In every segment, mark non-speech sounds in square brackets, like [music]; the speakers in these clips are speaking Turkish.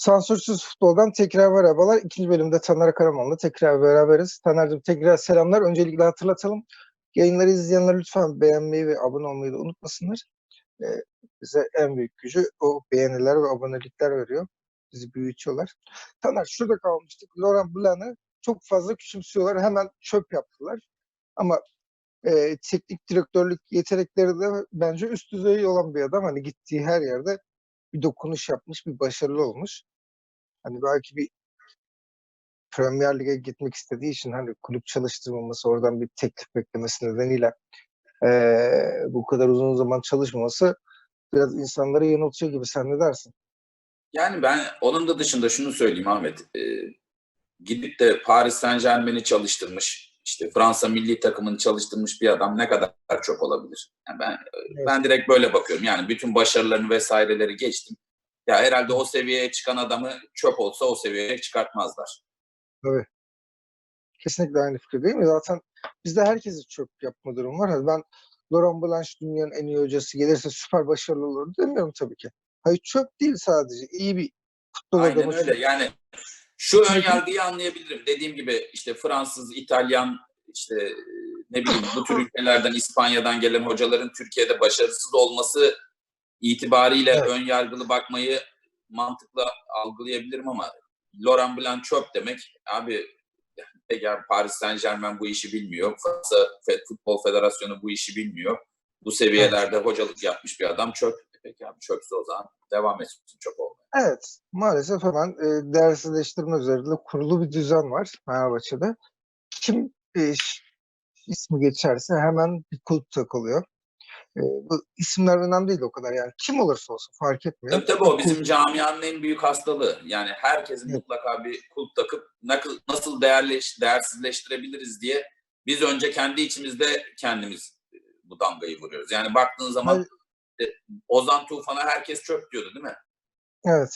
Sansürsüz futboldan tekrar merhabalar. İkinci bölümde Taner Karaman'la tekrar beraberiz. Taner'cim tekrar selamlar. Öncelikle hatırlatalım. Yayınları izleyenler lütfen beğenmeyi ve abone olmayı da unutmasınlar. Ee, bize en büyük gücü o beğeniler ve abonelikler veriyor. Bizi büyütüyorlar. Taner şurada kalmıştık. Laurent Blanc'ı çok fazla küçümsüyorlar. Hemen çöp yaptılar. Ama e, teknik direktörlük yetenekleri de bence üst düzey olan bir adam. Hani gittiği her yerde bir dokunuş yapmış, bir başarılı olmuş. Hani belki bir Premier Lig'e gitmek istediği için hani kulüp çalıştırmaması, oradan bir teklif beklemesi nedeniyle eee, bu kadar uzun zaman çalışmaması biraz insanları yanıltıyor gibi. Sen ne dersin? Yani ben onun da dışında şunu söyleyeyim Ahmet. Ee, gidip de Paris Saint Germain'i çalıştırmış, işte Fransa milli takımını çalıştırmış bir adam ne kadar çok olabilir? Yani ben ben direkt böyle bakıyorum. Yani bütün başarılarını vesaireleri geçtim. Ya herhalde o seviyeye çıkan adamı çöp olsa o seviyeye çıkartmazlar. Kesinlikle aynı fikir değil mi? Zaten bizde herkesi çöp yapma durumu var. Hani ben Laurent Blanc dünyanın en iyi hocası gelirse süper başarılı olur demiyorum tabii ki. Hayır çöp değil sadece. iyi bir futbol Aynen adamı. öyle. Yani şu ön yargıyı anlayabilirim. Dediğim gibi işte Fransız, İtalyan, işte ne bileyim bu tür ülkelerden, İspanya'dan gelen hocaların Türkiye'de başarısız olması itibariyle Evet. ön yargılı bakmayı mantıklı algılayabilirim ama Laurent Blanc çöp demek abi ya Paris Saint Germain bu işi bilmiyor. Fransa Futbol Federasyonu bu işi bilmiyor. Bu seviyelerde hocalık yapmış bir adam çöp. Peki abi çöpse o zaman devam etsin çöp olmaya. Evet, maalesef hemen e, değersizleştirme üzerinde kurulu bir düzen var Fenerbahçe'de. Kim e, ismi geçerse hemen bir kulp takılıyor. E, bu isimler önemli değil o kadar yani. Kim olursa olsun fark etmiyor. Tabii tabii o bizim camianın en büyük hastalığı. Yani herkesin Evet. mutlaka bir kulp takıp nasıl değerleş, değersizleştirebiliriz diye biz önce kendi içimizde kendimiz bu damgayı vuruyoruz. Yani baktığın zaman Hayır. e, Ozan Tufan'a herkes çöp diyordu değil mi? Evet,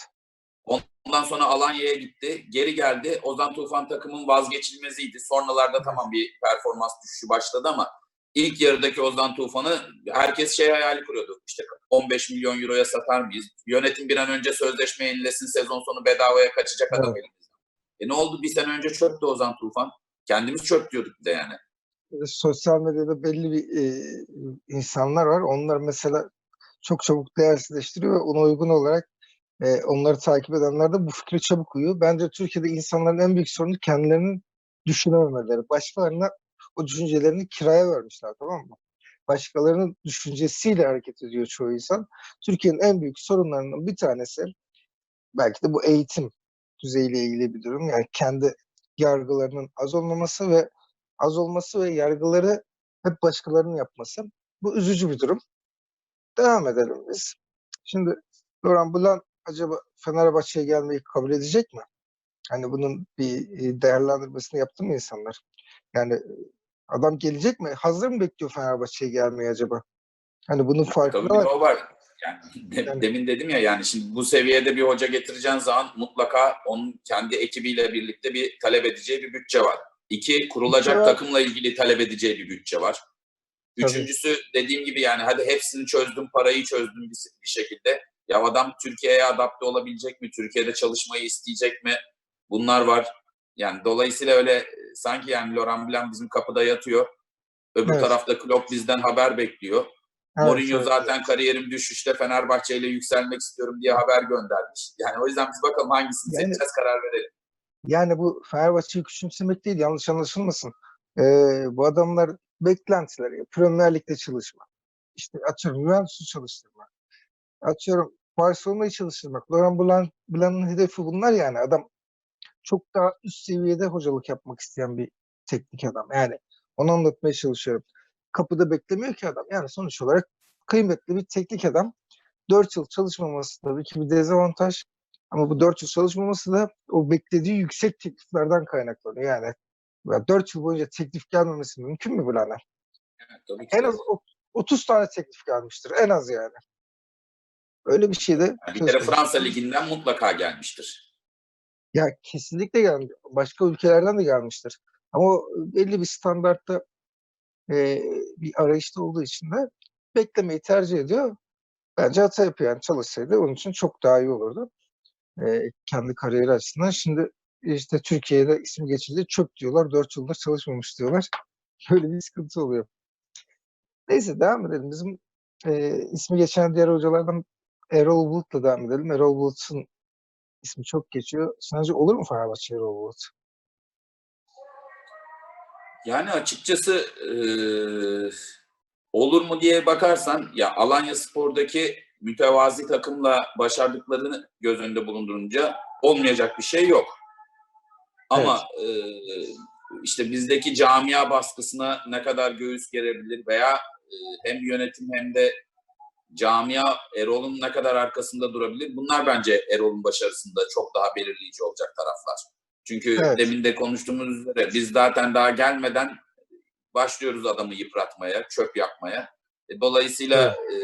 Ondan sonra Alanya'ya gitti. Geri geldi. Ozan Tufan takımın vazgeçilmeziydi. Sonralarda tamam bir performans düşüşü başladı ama ilk yarıdaki Ozan Tufan'ı herkes şey hayali kuruyordu. İşte 15 milyon euroya satar mıyız? Yönetim bir an önce sözleşme yenilesin. Sezon sonu bedavaya kaçacak adam Evet. elimizden. E ne oldu? Bir sene önce çöktü Ozan Tufan. Kendimiz çöp diyorduk bir de yani. e, sosyal medyada belli bir e, insanlar var. Onlar mesela çok çabuk değersizleştiriyor ve ona uygun olarak e, onları takip edenler de bu fikre çabuk uyuyor. Bence Türkiye'de insanların en büyük sorunu kendilerinin düşünememeleri. Başkalarına o düşüncelerini kiraya vermişler tamam mı? Başkalarının düşüncesiyle hareket ediyor çoğu insan. Türkiye'nin en büyük sorunlarından bir tanesi belki de bu eğitim düzeyiyle ilgili bir durum. Yani kendi yargılarının az olmaması ve az olması ve yargıları hep başkalarının yapması. Bu üzücü bir durum. Devam edelim biz. Şimdi Laurent Blanc acaba Fenerbahçe'ye gelmeyi kabul edecek mi? Hani bunun bir e, değerlendirmesini yaptı mı insanlar? Yani adam gelecek mi? Hazır mı bekliyor Fenerbahçe'ye gelmeyi acaba? Hani bunun Tabii farkında de var. o var. Yani, [laughs] de- Yani- demin dedim ya yani şimdi bu seviyede bir hoca getireceğin zaman mutlaka onun kendi ekibiyle birlikte bir talep edeceği bir bütçe var. İki, kurulacak Bütçe var. takımla ilgili talep edeceği bir bütçe var. Tabii. Üçüncüsü dediğim gibi yani hadi hepsini çözdüm, parayı çözdüm bir, bir şekilde. Ya adam Türkiye'ye adapte olabilecek mi? Türkiye'de çalışmayı isteyecek mi? Bunlar var. Yani dolayısıyla öyle e, sanki yani Laurent Blanc bizim kapıda yatıyor. Öbür Evet. tarafta Klopp bizden haber bekliyor. Evet, Mourinho evet. zaten kariyerim düşüşte Fenerbahçe ile yükselmek istiyorum diye haber göndermiş. Yani o yüzden biz bakalım hangisini Yani- seçeceğiz karar verelim. Yani bu Fenerbahçe'yi küçümsemek değil, yanlış anlaşılmasın. Ee, bu adamlar beklentileri, Premier Lig'de çalışma. İşte atıyorum Juventus'u çalıştırma. Atıyorum Barcelona'yı çalıştırmak. Laurent Blanc, Blanc'ın hedefi bunlar yani. Adam çok daha üst seviyede hocalık yapmak isteyen bir teknik adam. Yani onu anlatmaya çalışıyorum. Kapıda beklemiyor ki adam. Yani sonuç olarak kıymetli bir teknik adam. 4 yıl çalışmaması tabii ki bir dezavantaj. Ama bu 4 yıl çalışmaması da o beklediği yüksek tekliflerden kaynaklanıyor. Yani 4 yıl boyunca teklif gelmemesi mümkün mü Blan'a? Evet, En az o- 30 tane teklif gelmiştir. En az yani. Öyle bir şey de Yani bir kere. Fransa Ligi'nden mutlaka gelmiştir. Ya kesinlikle gelmiş. Başka ülkelerden de gelmiştir. Ama belli bir standartta e, bir arayışta olduğu için de beklemeyi tercih ediyor. Bence hata yapıyor yani çalışsaydı onun için çok daha iyi olurdu. e, kendi kariyeri açısından. Şimdi işte Türkiye'de ismi geçince çöp diyorlar. 4 yıldır çalışmamış diyorlar. [laughs] Böyle bir sıkıntı oluyor. Neyse devam edelim. Bizim e, ismi geçen diğer hocalardan Erol Bulut'la devam edelim. Erol Bulut'un ismi çok geçiyor. Sence olur mu Fenerbahçe Erol Bulut? Yani açıkçası eee, olur mu diye bakarsan ya Alanya Spor'daki mütevazi takımla başardıklarını göz önünde bulundurunca olmayacak bir şey yok. Ama eee, işte bizdeki camia baskısına ne kadar göğüs gerebilir veya eee, hem yönetim hem de camia Erol'un ne kadar arkasında durabilir? Bunlar bence Erol'un başarısında çok daha belirleyici olacak taraflar. Çünkü Evet. demin de konuştuğumuz üzere biz zaten daha gelmeden başlıyoruz adamı yıpratmaya, çöp yapmaya. E, Dolayısıyla e,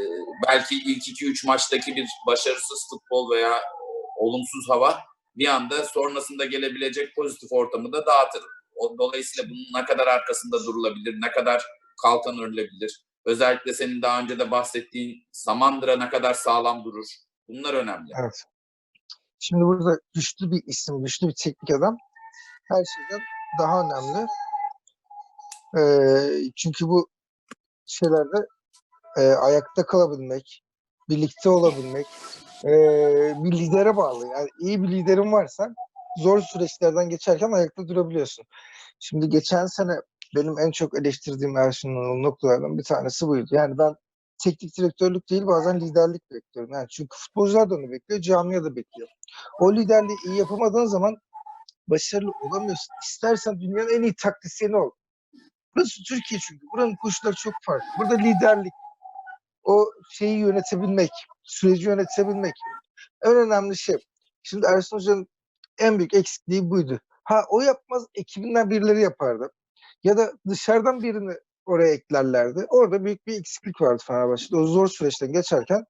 belki ilk 2-3 maçtaki bir başarısız futbol veya e, olumsuz hava bir anda sonrasında gelebilecek pozitif ortamı da dağıtır. O, dolayısıyla bunun ne kadar arkasında durulabilir, ne kadar kalkan örülebilir. Özellikle senin daha önce de bahsettiğin Samandıra ne kadar sağlam durur. Bunlar önemli. Evet. Şimdi burada güçlü bir isim, güçlü bir teknik adam her şeyden daha önemli. Ee, çünkü bu şeylerde e, ayakta kalabilmek, birlikte olabilmek, e, bir lidere bağlı. Yani iyi bir liderin varsa zor süreçlerden geçerken ayakta durabiliyorsun. Şimdi geçen sene benim en çok eleştirdiğim Ersun'un noktalardan bir tanesi buydu. Yani ben teknik direktörlük değil bazen liderlik bekliyorum. Yani çünkü futbolcular da onu bekliyor, camia da bekliyor. O liderliği iyi yapamadığın zaman başarılı olamıyorsun. İstersen dünyanın en iyi taktisyeni ol. Burası Türkiye çünkü. Buranın koşulları çok farklı. Burada liderlik, o şeyi yönetebilmek, süreci yönetebilmek en önemli şey. Şimdi Ersun Hoca'nın en büyük eksikliği buydu. Ha o yapmaz, ekibinden birileri yapardı. Ya da dışarıdan birini oraya eklerlerdi. Orada büyük bir eksiklik vardı Fenerbahçe'de. O zor süreçten geçerken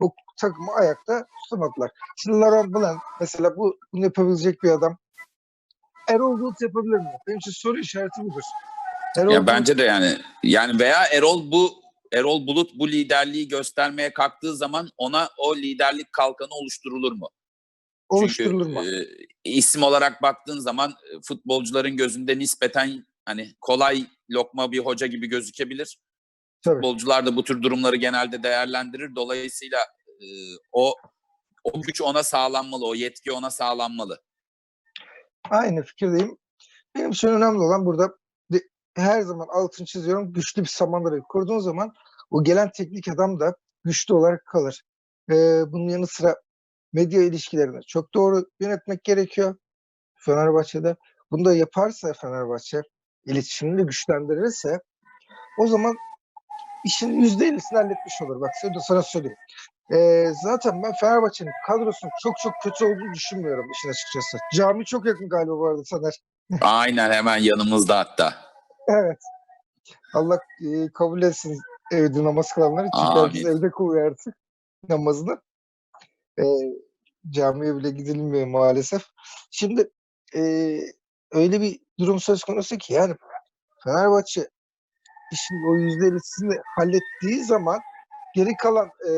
o takımı ayakta tutamadılar. Şimdi Laurent Blanc mesela bu bunu yapabilecek bir adam. Erol Bulut yapabilir mi? Benim için soru işareti budur. Erol Ya Bulut- bence de yani yani veya Erol bu Erol Bulut bu liderliği göstermeye kalktığı zaman ona o liderlik kalkanı oluşturulur mu? oluşturulur mu? Çünkü e, isim olarak baktığın zaman e, futbolcuların gözünde nispeten hani kolay lokma bir hoca gibi gözükebilir. Tabii. Futbolcular da bu tür durumları genelde değerlendirir. Dolayısıyla e, o o güç ona sağlanmalı, o yetki ona sağlanmalı. Aynı fikirdeyim. Benim için önemli olan burada de- her zaman altını çiziyorum. Güçlü bir samandırayı kurduğun zaman o gelen teknik adam da güçlü olarak kalır. Ee, bunun yanı sıra medya ilişkilerini çok doğru yönetmek gerekiyor Fenerbahçe'de. Bunu da yaparsa Fenerbahçe iletişimini güçlendirirse o zaman işin %50'sini halletmiş olur. Bak sana, sana söyleyeyim. Ee, zaten ben Fenerbahçe'nin kadrosunun çok çok kötü olduğunu düşünmüyorum işin açıkçası. Cami çok yakın galiba bu arada Taner. [laughs] Aynen hemen yanımızda hatta. Evet. Allah e, kabul etsin evde namaz kılanları. Çünkü herkes evde kılıyor artık namazını. E, camiye bile gidilmiyor maalesef. Şimdi e, öyle bir durum söz konusu ki yani Fenerbahçe işin o yüzde ellisini hallettiği zaman geri kalan e,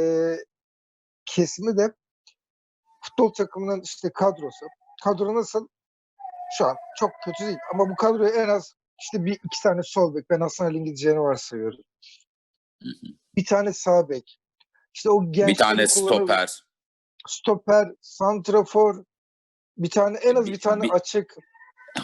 kesimi de futbol takımının işte kadrosu. Kadro nasıl? Şu an çok kötü değil. Ama bu kadroya en az işte bir iki tane sol bek. Ben Hasan Ali İngilizce'ni varsayıyorum. Hı hı. Bir tane sağ bek. İşte o gençleri Bir tane stoper. Stoper, santrafor. Bir tane en az Bir- bir tane bir- açık.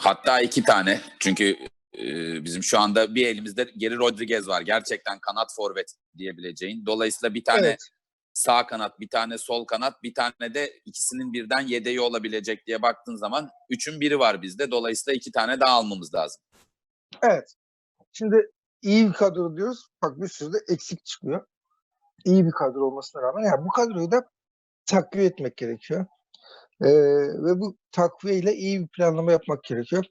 Hatta iki tane. Çünkü e, bizim şu anda bir elimizde Geri Rodriguez var. Gerçekten kanat forvet diyebileceğin. Dolayısıyla bir tane Evet. sağ kanat, bir tane sol kanat, bir tane de ikisinin birden yedeği olabilecek diye baktığın zaman üçün biri var bizde. Dolayısıyla iki tane daha almamız lazım. Evet. Şimdi iyi bir kadro diyoruz. Bak bir sürü de eksik çıkıyor. İyi bir kadro olmasına rağmen. Yani bu kadroyu da takviye etmek gerekiyor. Ee, ve bu takviye ile iyi bir planlama yapmak gerekiyor.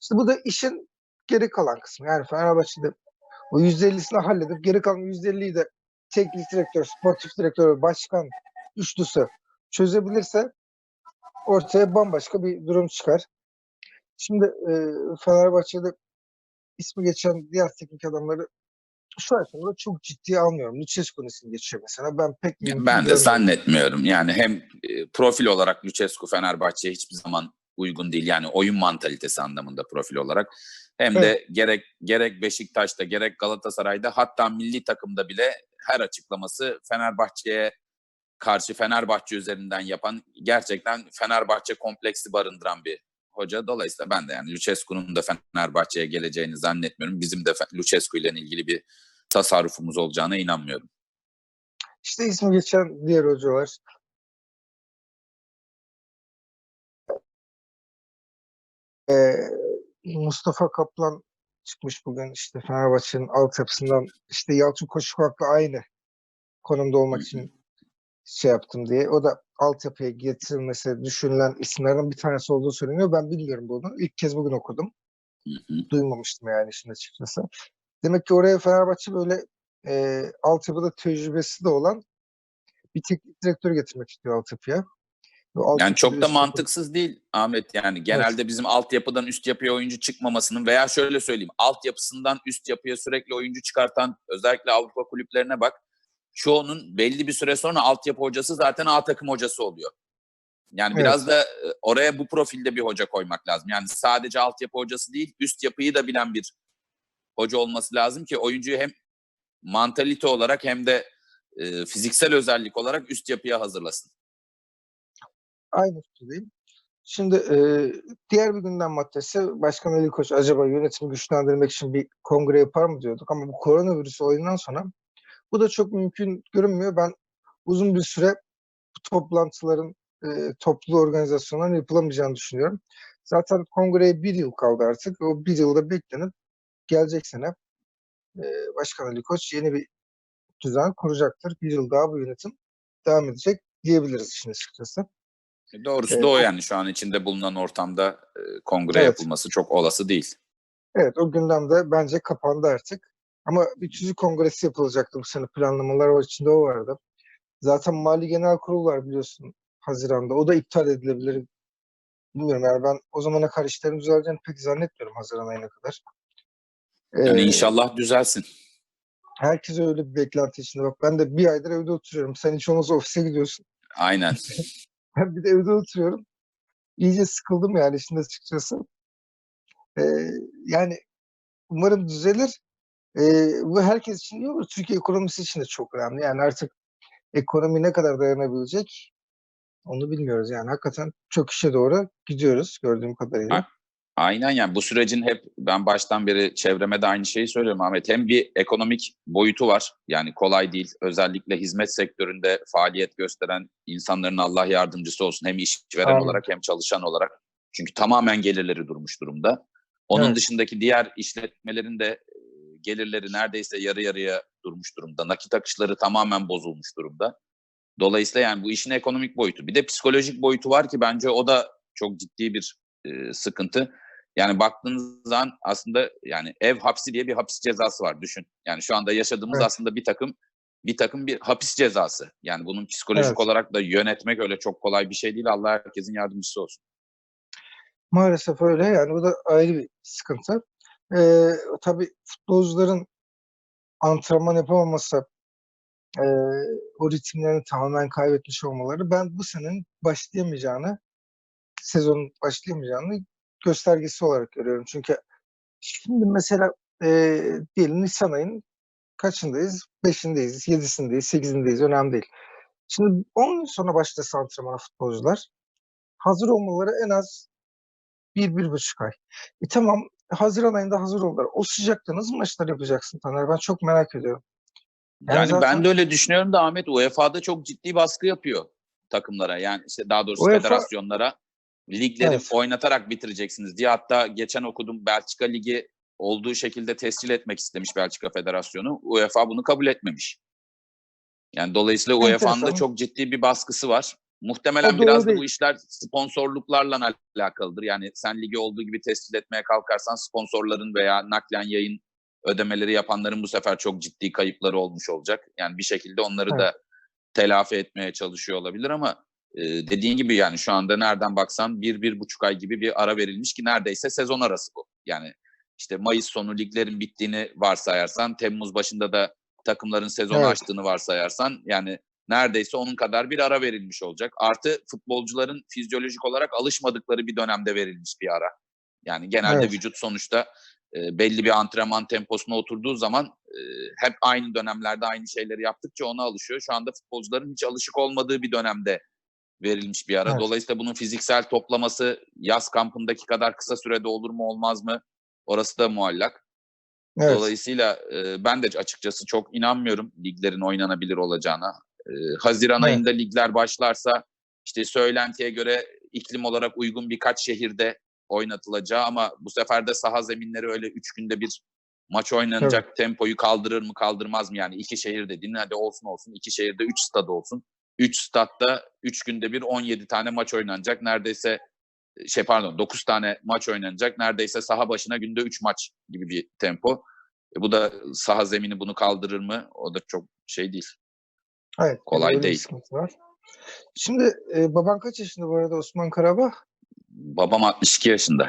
İşte bu da işin geri kalan kısmı. Yani Fenerbahçe'de o %50'sini halledip geri kalan %50'yi de teknik direktör, sportif direktör başkan üçlüsü çözebilirse ortaya bambaşka bir durum çıkar. Şimdi e, Fenerbahçe'de ismi geçen diğer teknik adamları şu aşamada çok ciddiye almıyorum. Lucescu'nun ismi geçiyor mesela. Ben pek Ben de zannetmiyorum. Yani hem e, profil olarak Lucescu Fenerbahçe'ye hiçbir zaman uygun değil. Yani oyun mantalitesi anlamında profil olarak. Hem de gerek gerek Beşiktaş'ta gerek Galatasaray'da hatta milli takımda bile her açıklaması Fenerbahçe'ye karşı Fenerbahçe üzerinden yapan gerçekten Fenerbahçe kompleksi barındıran bir hoca. Dolayısıyla ben de yani Lucescu'nun da Fenerbahçe'ye geleceğini zannetmiyorum. Bizim de Lucescu ile ilgili bir tasarrufumuz olacağına inanmıyorum. İşte ismi geçen diğer hocalar. Ee, Mustafa Kaplan çıkmış bugün işte Fenerbahçe'nin altyapısından işte Yalçın Koşukak'la aynı konumda olmak için şey yaptım diye. O da altyapıya getirilmesi düşünülen isimlerden bir tanesi olduğu söyleniyor. Ben bilmiyorum bunu. İlk kez bugün okudum. Hı hı. Duymamıştım yani işin açıkçası. Demek ki oraya Fenerbahçe böyle e, altyapıda tecrübesi de olan bir teknik direktör getirmek istiyor altyapıya. Ve Yani çok da mantıksız değil Ahmet. Yani genelde bizim altyapıdan üst yapıya oyuncu çıkmamasının veya şöyle söyleyeyim altyapısından üst yapıya sürekli oyuncu çıkartan özellikle Avrupa kulüplerine bak. Çoğunun belli bir süre sonra altyapı hocası zaten A takım hocası oluyor. Yani Evet. biraz da e, oraya bu profilde bir hoca koymak lazım. Yani sadece altyapı hocası değil üst yapıyı da bilen bir hoca olması lazım ki oyuncuyu hem mantalite olarak hem de e, fiziksel özellik olarak üst yapıya hazırlasın. Aynı fikirdeyim. Şimdi e, diğer bir gündem maddesi Başkan Ali Koç acaba yönetimi güçlendirmek için bir kongre yapar mı diyorduk ama bu koronavirüs olayından sonra bu da çok mümkün görünmüyor. Ben uzun bir süre bu toplantıların e, toplu organizasyonların yapılamayacağını düşünüyorum. Zaten kongreye bir yıl kaldı artık. O bir yılda beklenip gelecek sene e, Başkan Ali Koç yeni bir düzen kuracaktır. Bir yıl daha bu yönetim devam edecek diyebiliriz işin açıkçası. Doğrusu Evet, da o yani şu an içinde bulunan ortamda e, kongre Evet. yapılması çok olası değil. Evet o gündemde bence kapandı artık. Ama bir çocuk kongresi yapılacaktı bu sene planlamalar var içinde o vardı. Zaten Mali Genel Kurul var biliyorsun Haziran'da. O da iptal edilebilir. Bilmiyorum yani ben o zamana kadar işlerin düzeleceğini pek zannetmiyorum Haziran ayına kadar. Yani Ee, inşallah düzelsin. Herkes öyle bir beklenti içinde. Bak ben de bir aydır evde oturuyorum. Sen hiç olmazsa ofise gidiyorsun. Aynen. [laughs] Ben bir de evde oturuyorum. İyice sıkıldım yani işin açıkçası. Ee, yani umarım düzelir. Ee, bu herkes için iyi olur. Türkiye ekonomisi için de çok önemli. Yani artık ekonomi ne kadar dayanabilecek onu bilmiyoruz. Yani hakikaten çok işe doğru gidiyoruz gördüğüm kadarıyla. Ha. Aynen yani bu sürecin hep ben baştan beri çevreme de aynı şeyi söylüyorum Ahmet. Hem bir ekonomik boyutu var. Yani kolay değil. Özellikle hizmet sektöründe faaliyet gösteren insanların Allah yardımcısı olsun. Hem işveren Amin. olarak hem çalışan olarak. Çünkü tamamen gelirleri durmuş durumda. Onun Evet. dışındaki diğer işletmelerin de e, gelirleri neredeyse yarı yarıya durmuş durumda. Nakit akışları tamamen bozulmuş durumda. Dolayısıyla yani bu işin ekonomik boyutu. Bir de psikolojik boyutu var ki bence o da çok ciddi bir e, sıkıntı. Yani baktığınız zaman aslında yani ev hapsi diye bir hapis cezası var düşün. Yani şu anda yaşadığımız Evet. aslında bir takım bir takım bir hapis cezası. Yani bunun psikolojik Evet. olarak da yönetmek öyle çok kolay bir şey değil. Allah herkesin yardımcısı olsun. Maalesef öyle. Yani bu da ayrı bir sıkıntı. Ee, tabii futbolcuların antrenman yapamaması, e, o ritimlerini tamamen kaybetmiş olmaları ben bu senenin başlayamayacağını, sezonun başlayamayacağını göstergesi olarak görüyorum. Çünkü şimdi mesela e, diyelim Nisan ayının kaçındayız? Beşindeyiz, yedisindeyiz, sekizindeyiz. Önemli değil. Şimdi 10 gün sonra başlasa antrenmana futbolcular hazır olmaları en az bir, bir buçuk ay. E tamam Haziran ayında hazır oldular. O sıcakta nasıl maçlar yapacaksın Taner? Ben çok merak ediyorum. Yani Yani, zaten- ben de öyle düşünüyorum da Ahmet UEFA'da çok ciddi baskı yapıyor takımlara. Yani işte daha doğrusu UEFA federasyonlara ligleri Evet. oynatarak bitireceksiniz diye. Hatta geçen okudum Belçika Ligi olduğu şekilde tescil etmek istemiş Belçika Federasyonu. UEFA bunu kabul etmemiş. Yani dolayısıyla UEFA'nın da çok ciddi bir baskısı var. Muhtemelen O biraz da bu işler sponsorluklarla alakalıdır. Yani sen ligi olduğu gibi tescil etmeye kalkarsan sponsorların veya naklen yayın ödemeleri yapanların bu sefer çok ciddi kayıpları olmuş olacak. Yani bir şekilde onları da telafi etmeye çalışıyor olabilir ama e, dediğin gibi yani şu anda nereden baksan bir, bir buçuk ay gibi bir ara verilmiş ki neredeyse sezon arası bu. Yani işte Mayıs sonu liglerin bittiğini varsayarsan, Temmuz başında da takımların sezonu Evet. açtığını varsayarsan yani neredeyse onun kadar bir ara verilmiş olacak. Artı futbolcuların fizyolojik olarak alışmadıkları bir dönemde verilmiş bir ara. Yani genelde Evet. vücut sonuçta e, belli bir antrenman temposuna oturduğu zaman e, hep aynı dönemlerde aynı şeyleri yaptıkça ona alışıyor. Şu anda futbolcuların hiç alışık olmadığı bir dönemde verilmiş bir ara. Evet. Dolayısıyla bunun fiziksel toplaması yaz kampındaki kadar kısa sürede olur mu olmaz mı? Orası da muallak. Evet. Dolayısıyla e, ben de açıkçası çok inanmıyorum liglerin oynanabilir olacağına. E, Haziran Evet. ayında ligler başlarsa işte söylentiye göre iklim olarak uygun birkaç şehirde oynatılacağı ama bu sefer de saha zeminleri öyle üç günde bir maç oynanacak tempoyu kaldırır mı kaldırmaz mı yani iki şehir dediğin hadi olsun olsun iki şehirde üç stad olsun. Üç stadda üç günde bir 17 tane maç oynanacak. Neredeyse şey pardon 9 tane maç oynanacak. Neredeyse saha başına günde 3 maç gibi bir tempo. E, bu da saha zemini bunu kaldırır mı? O da çok şey değil. Evet. Kolay değil. var. Şimdi e, baban kaç yaşında bu arada Osman Karabağ? Babam 62 yaşında.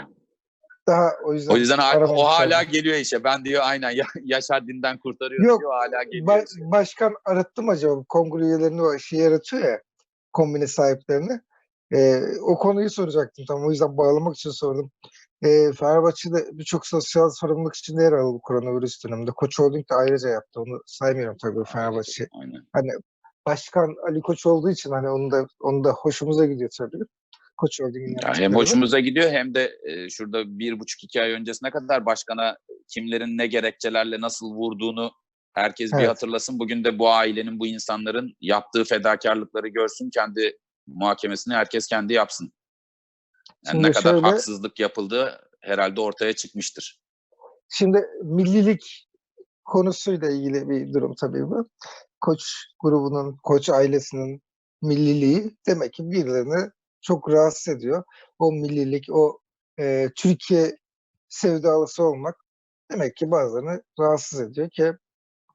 Daha o yüzden O yüzden aramak o hala isterdim. geliyor işe. Ben diyor aynen ya, [laughs] yaş haddinden kurtarıyor Yok, diyor hala geliyor. Ba- işe. başkan arattı mı acaba? Kongre üyelerini o şey yaratıyor ya kombine sahiplerini. E, o konuyu soracaktım tam o yüzden bağlamak için sordum. E, Fenerbahçe'de birçok sosyal sorumluluk içinde yer aldı bu koronavirüs döneminde. Koç Holding de ayrıca yaptı. Onu saymıyorum tabii Fenerbahçe. Aynen. Hani başkan Ali Koç olduğu için hani onu da onu da hoşumuza gidiyor tabii. Koç Holding'in Ya hem hoşumuza gidiyor hem de e, şurada bir buçuk iki ay öncesine kadar başkana kimlerin ne gerekçelerle nasıl vurduğunu herkes bir Evet. hatırlasın. Bugün de bu ailenin, bu insanların yaptığı fedakarlıkları görsün. Kendi muhakemesini herkes kendi yapsın. Yani Şimdi ne kadar şöyle- haksızlık yapıldığı herhalde ortaya çıkmıştır. Şimdi millilik konusuyla ilgili bir durum tabii bu. Koç grubunun, koç ailesinin milliliği demek ki birilerini çok rahatsız ediyor. O millilik, o e, Türkiye sevdalısı olmak demek ki bazılarını rahatsız ediyor ki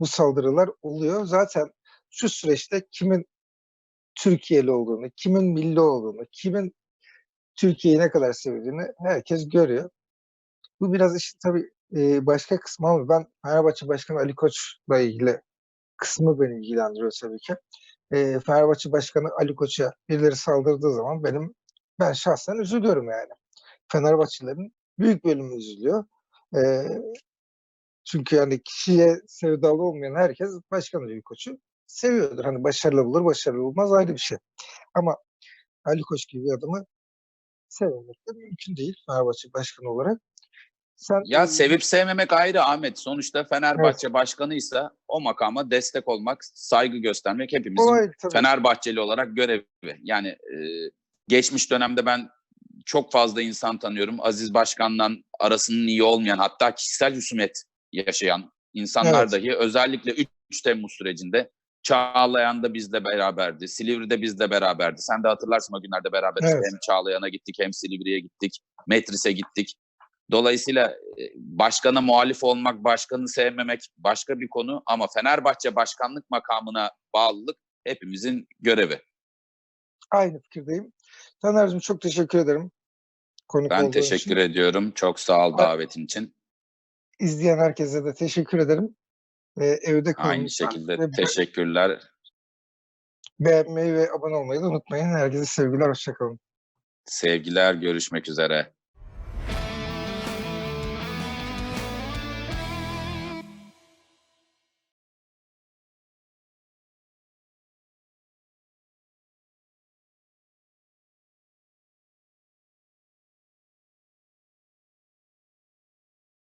bu saldırılar oluyor. Zaten şu süreçte kimin Türkiye'li olduğunu, kimin milli olduğunu, kimin Türkiye'yi ne kadar sevdiğini herkes görüyor. Bu biraz işin tabii e, başka kısmı ama ben Fenerbahçe Başkanı Ali Koç'la ilgili kısmı beni ilgilendiriyor tabii ki. E, Fenerbahçe Başkanı Ali Koç'a birileri saldırdığı zaman benim ben şahsen üzülüyorum yani. Fenerbahçelerin büyük bölümü üzülüyor. E, çünkü yani kişiye sevdalı olmayan herkes Başkan Ali Koç'u seviyordur. Hani başarılı bulur, başarılı bulmaz ayrı bir şey. Ama Ali Koç gibi bir adamı sevmemek de mümkün değil Fenerbahçe Başkanı olarak. Sen Ya sevip sevmemek ayrı Ahmet. Sonuçta Fenerbahçe başkanıysa o makama destek olmak, saygı göstermek hepimizin Olay tabii. Fenerbahçeli olarak görevi. Yani e, geçmiş dönemde ben çok fazla insan tanıyorum. Aziz Başkan'la arasının iyi olmayan hatta kişisel husumet yaşayan insanlar Evet. dahi özellikle 3 Temmuz sürecinde Çağlayan'da bizle beraberdi. Silivri'de bizle beraberdi. Sen de hatırlarsın o günlerde beraber Evet. hem Çağlayan'a gittik hem Silivri'ye gittik. Metris'e gittik. Dolayısıyla e, başkana muhalif olmak, başkanı sevmemek başka bir konu ama Fenerbahçe başkanlık makamına bağlılık hepimizin görevi. Aynı fikirdeyim. Taner'cim çok teşekkür ederim. Konuk Ben teşekkür için. ediyorum. Çok sağ ol davetin için. İzleyen herkese de teşekkür ederim. Ee, evde kalın Aynı şekilde Ve teşekkürler. beğenmeyi ve abone olmayı da unutmayın. Herkese sevgiler, hoşçakalın. Sevgiler, görüşmek üzere.